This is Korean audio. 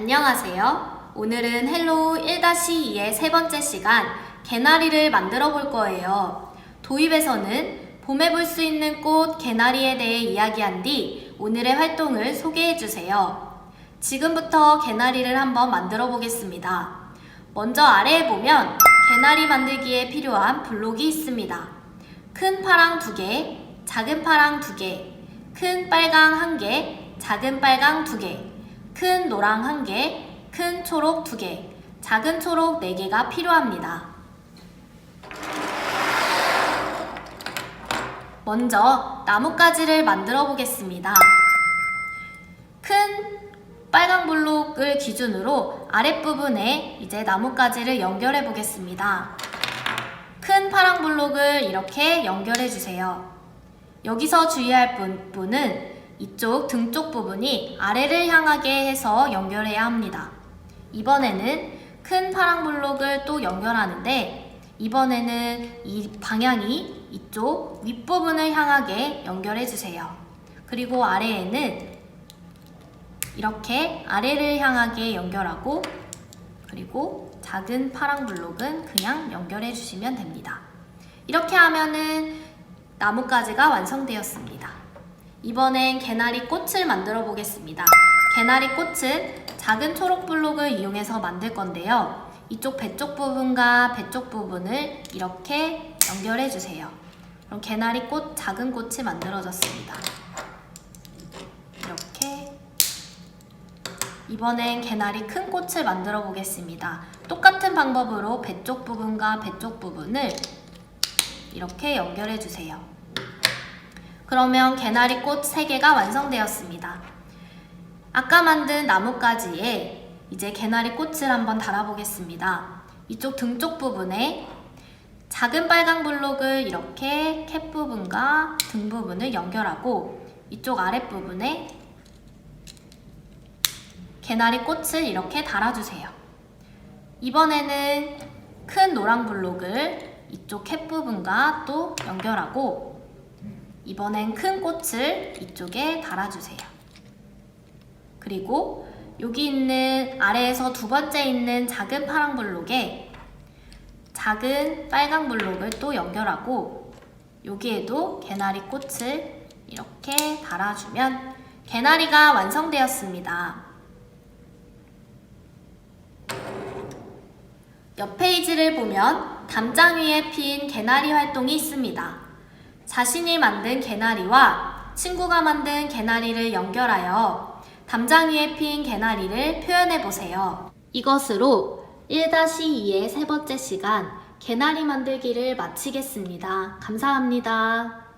안녕하세요. 오늘은 헬로우 1-2의 세 번째 시간 개나리를 만들어 볼 거예요. 도입에서는 봄에 볼 수 있는 꽃 개나리에 대해 이야기한 뒤 오늘의 활동을 소개해 주세요. 지금부터 개나리를 한번 만들어 보겠습니다. 먼저 아래에 보면 개나리 만들기에 필요한 블록이 있습니다. 큰 파랑 2개, 작은 파랑 2개, 큰 빨강 1개, 작은 빨강 2개, 큰 노랑 1개, 큰 초록 2개, 작은 초록 4개가 필요합니다. 먼저 나뭇가지를 만들어 보겠습니다. 큰 빨강 블록을 기준으로 아랫부분에 이제 나뭇가지를 연결해 보겠습니다. 큰 파랑 블록을 이렇게 연결해 주세요. 여기서 주의할 부분은 이쪽 등 쪽 부분이 아래를 향하게 해서 연결해야 합니다. 이번에는 큰 파랑 블록을 또 연결하는데 이번에는 이 방향이 이쪽 윗부분을 향하게 연결해 주세요. 그리고 아래에는 이렇게 아래를 향하게 연결하고 그리고 작은 파랑 블록은 그냥 연결해 주시면 됩니다. 이렇게 하면은 나뭇가지가 완성되었습니다. 이번엔 개나리 꽃을 만들어 보겠습니다. 개나리 꽃은 작은 초록 블록을 이용해서 만들 건데요. 이쪽 배쪽 부분과 배쪽 부분을 이렇게 연결해 주세요. 그럼 개나리 꽃, 작은 꽃이 만들어졌습니다. 이렇게 이번엔 개나리 큰 꽃을 만들어 보겠습니다. 똑같은 방법으로 배쪽 부분과 배쪽 부분을 이렇게 연결해 주세요. 그러면 개나리 꽃 3개가 완성되었습니다. 아까 만든 나뭇가지에 이제 개나리 꽃을 한번 달아보겠습니다. 이쪽 등쪽 부분에 작은 빨강 블록을 이렇게 캡 부분과 등 부분을 연결하고 이쪽 아랫 부분에 개나리 꽃을 이렇게 달아주세요. 이번에는 큰 노랑 블록을 이쪽 캡 부분과 또 연결하고 이번엔 큰 꽃을 이쪽에 달아주세요. 그리고 여기 있는 아래에서 두 번째 있는 작은 파랑 블록에 작은 빨강 블록을 또 연결하고 여기에도 개나리 꽃을 이렇게 달아주면 개나리가 완성되었습니다. 옆 페이지를 보면 담장 위에 핀 개나리 활동이 있습니다. 자신이 만든 개나리와 친구가 만든 개나리를 연결하여 담장 위에 핀 개나리를 표현해 보세요. 이것으로 1-2의 세 번째 시간 개나리 만들기를 마치겠습니다. 감사합니다.